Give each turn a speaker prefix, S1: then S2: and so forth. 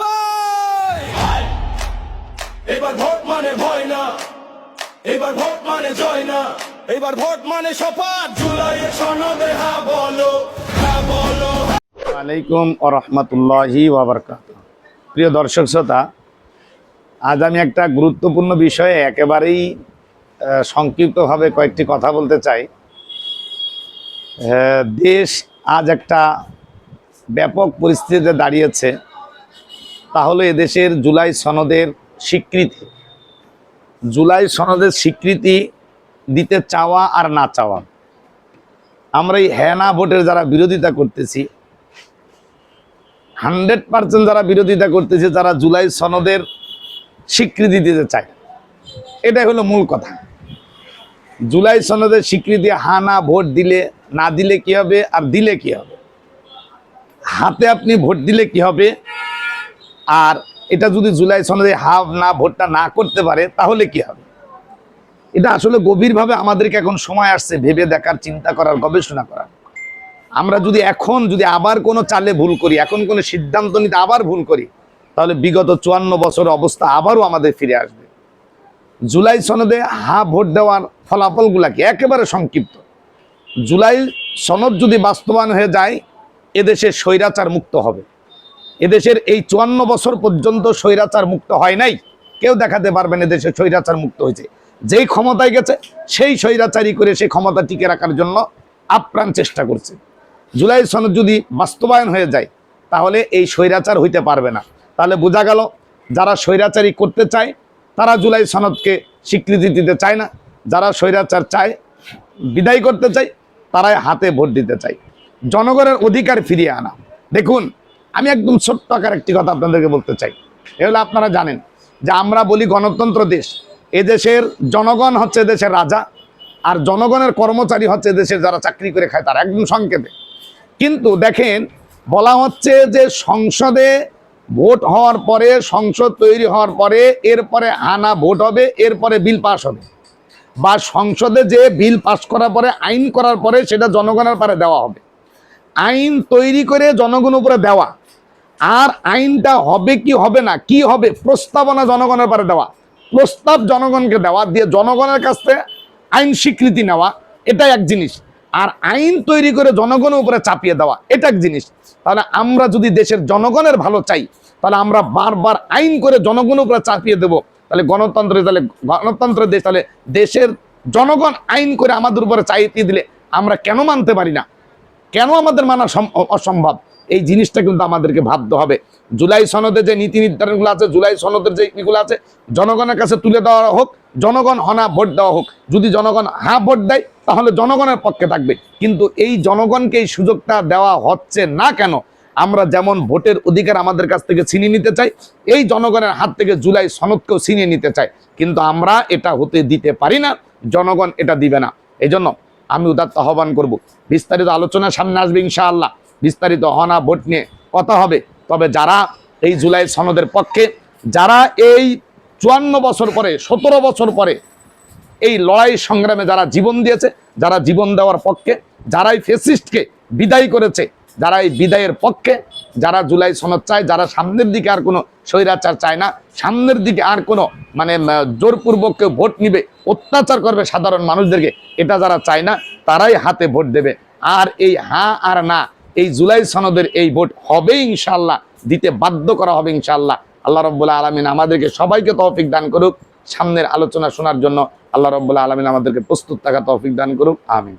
S1: ভাই।
S2: এবার ভোট মানে ভয় না, এবার ভোট মানে জয় না,
S1: এবার ভোট মানে শপথ।
S2: সনদে হা বলো হ্যাঁ বলো।
S3: আলাইকুম প্রিয় দর্শক শ্রোতা, আজ আমি একটা গুরুত্বপূর্ণ বিষয়ে একেবারেই সংক্ষিপ্তভাবে কয়েকটি কথা বলতে চাই। দেশ আজ একটা ব্যাপক পরিস্থিতিতে দাঁড়িয়েছে। তাহলে এদেশের জুলাই সনদের স্বীকৃতি। জুলাই সনদের স্বীকৃতি দিতে চাওয়া আর না চাওয়া। আমরা এই হ্যাঁ না ভোটের যারা বিরোধিতা করতেছি, হান্ড্রেড পার্সেন্ট যারা বিরোধিতা করতেছে যারা জুলাই সনদের স্বীকৃতি দিতে চায়। এটাই হলো মূল কথা। জুলাই সনদের স্বীকৃতি হা না ভোট দিলে, না দিলে কি হবে আর দিলে কি হবে? হাতে আপনি ভোট দিলে কি হবে? আর এটা যদি জুলাই সনদে হাফ না, ভোটটা না করতে পারে, তাহলে কি হবে? এটা আসলে গভীরভাবে আমাদেরকে এখন সময় আসছে ভেবে দেখার, চিন্তা করার, গবেষণা করার। আমরা যদি এখন, যদি আবার কোনো চালে ভুল করি, এখন কোনো সিদ্ধান্ত নিতে আবার ভুল করি, তাহলে বিগত চুয়ান্ন বছর অবস্থা আবারও আমাদের ফিরে আসবে। জুলাই সনদে হা ভোট দেওয়ার ফলাফলগুলা কি? একেবারে সংক্ষিপ্ত। জুলাই সনদ যদি বাস্তবায়ন হয়ে যায়, এদেশে স্বৈরাচার মুক্ত হবে। এদেশের এই চুয়ান্ন বছর পর্যন্ত স্বৈরাচার মুক্ত হয় নাই। কেউ দেখাতে পারবেন এদেশে স্বৈরাচার মুক্ত হয়েছে। যেই ক্ষমতায় গেছে, সেই স্বৈরাচারী করে সেই ক্ষমতা টিকে রাখার জন্য আপ্রাণ চেষ্টা করছে। জুলাই সনদ যদি বাস্তবায়ন হয়ে যায়, তাহলে এই স্বৈরাচার হইতে পারবে না। তাহলে বোঝা গেল, যারা স্বৈরাচারী করতে চায়, তারা জুলাই সনদকে স্বীকৃতি দিতে চায় না। যারা স্বৈরাচার চায়, বিদায় করতে চায়, তারাই হাতে ভোট দিতে চায়। জনগণের অধিকার ফিরিয়ে আনা। দেখুন আমি একদম ছোট্ট আকার একটি কথা আপনাদেরকে বলতে চাই। এগুলো আপনারা জানেন যে আমরা বলি গণতন্ত্র দেশ। এদেশের জনগণ হচ্ছে দেশের রাজা, আর জনগণের কর্মচারী হচ্ছে দেশের যারা চাকরি করে খায় তারা, একদম সংক্ষেপে। কিন্তু দেখেন, বলা হচ্ছে যে সংসদে ভোট হওয়ার পরে, সংসদ তৈরি হওয়ার পরে, এরপরে আনা ভোট হবে, এরপরে বিল পাস হবে। বা সংসদে যে বিল পাস করার পরে, আইন করার পরে সেটা জনগণের পারে দেওয়া হবে। আইন তৈরি করে জনগণ উপরে দেওয়া আর আইনটা হবে কি হবে না, কি হবে প্রস্তাবনা জনগণের পারে দেওয়া। প্রস্তাব জনগণকে দেওয়া দিয়ে জনগণের কাছ থেকে আইন স্বীকৃতি নেওয়া এটা এক জিনিস। আর আইন তৈরি করে জনগণের উপরে চাপিয়ে দেওয়া, এটা এক জিনিস। তাহলে আমরা যদি দেশের জনগণের ভালো চাই, তাহলে আমরা বারবার আইন করে জনগণের উপরে চাপিয়ে দেব। তাহলে গণতন্ত্রে তাহলে গণতন্ত্রের দেশ, তাহলে দেশের জনগণ আইন করে আমাদের উপরে চাইতে দিলে আমরা কেন মানতে পারি না? কেন আমাদের মানা সম- অসম্ভব? এই জিনিসটা কিন্তু আমাদেরকে ভাবতে হবে। জুলাই সনদে যে নীতি নির্ধারণগুলো আছে, জুলাই সনদের যে ইগুলো আছে, জনগণের কাছে তুলে দেওয়া হোক, জনগণ হনা ভোট দেওয়া হোক। যদি জনগণ হা ভোট দেয়, তাহলে জনগণের পক্ষে থাকবে। কিন্তু এই জনগণকে এই সুযোগটা দেওয়া হচ্ছে না কেন? আমরা যেমন ভোটের অধিকার আমাদের কাছ থেকে ছিনিয়ে নিতে চাই, এই জনগণের হাত থেকে জুলাই সনদকেও ছিনিয়ে নিতে চাই। কিন্তু আমরা এটা হতে দিতে পারি না, জনগণ এটা দিবে না। এই জন্য আমি উদাত্ত আহ্বান করব। বিস্তারিত আলোচনা সামনে আসবে ইনশাআল্লাহ। বিস্তারিত হনা ভোট নিয়ে কথা হবে। তবে যারা এই জুলাই সনদের পক্ষে, যারা এই চুয়ান্ন বছর পরে, সতেরো বছর পরে এই লড়াই সংগ্রামে যারা জীবন দিয়েছে, যারা জীবন দেওয়ার পক্ষে, যারাই ফেসিস্টকে বিদায় করেছে যারা এই বিদায়ের পক্ষে, যারা জুলাই সনদ চায়, যারা সামনের দিকে আর কোনো স্বৈরাচার চায় না, সামনের দিকে আর কোনো মানে জোরপূর্বক কেউ ভোট নিবে, অত্যাচার করবে সাধারণ মানুষদেরকে, এটা যারা চায় না, তারাই হাতে ভোট দেবে। আর এই হা আর না, এই জুলাই সনদের এই ভোট হবে ইনশাল্লাহ দিতে বাধ্য করা হবে ইনশাল্লাহ আল্লাহ রব্বুল্লাহ আলমিন আমাদেরকে সবাইকে তৌফিক দান করুক, সামনের আলোচনা শোনার জন্য আল্লাহ রব্বুল্লাহ আলমিন আমাদেরকে প্রস্তুত থাকা তৌফিক দান করুক, আমিন।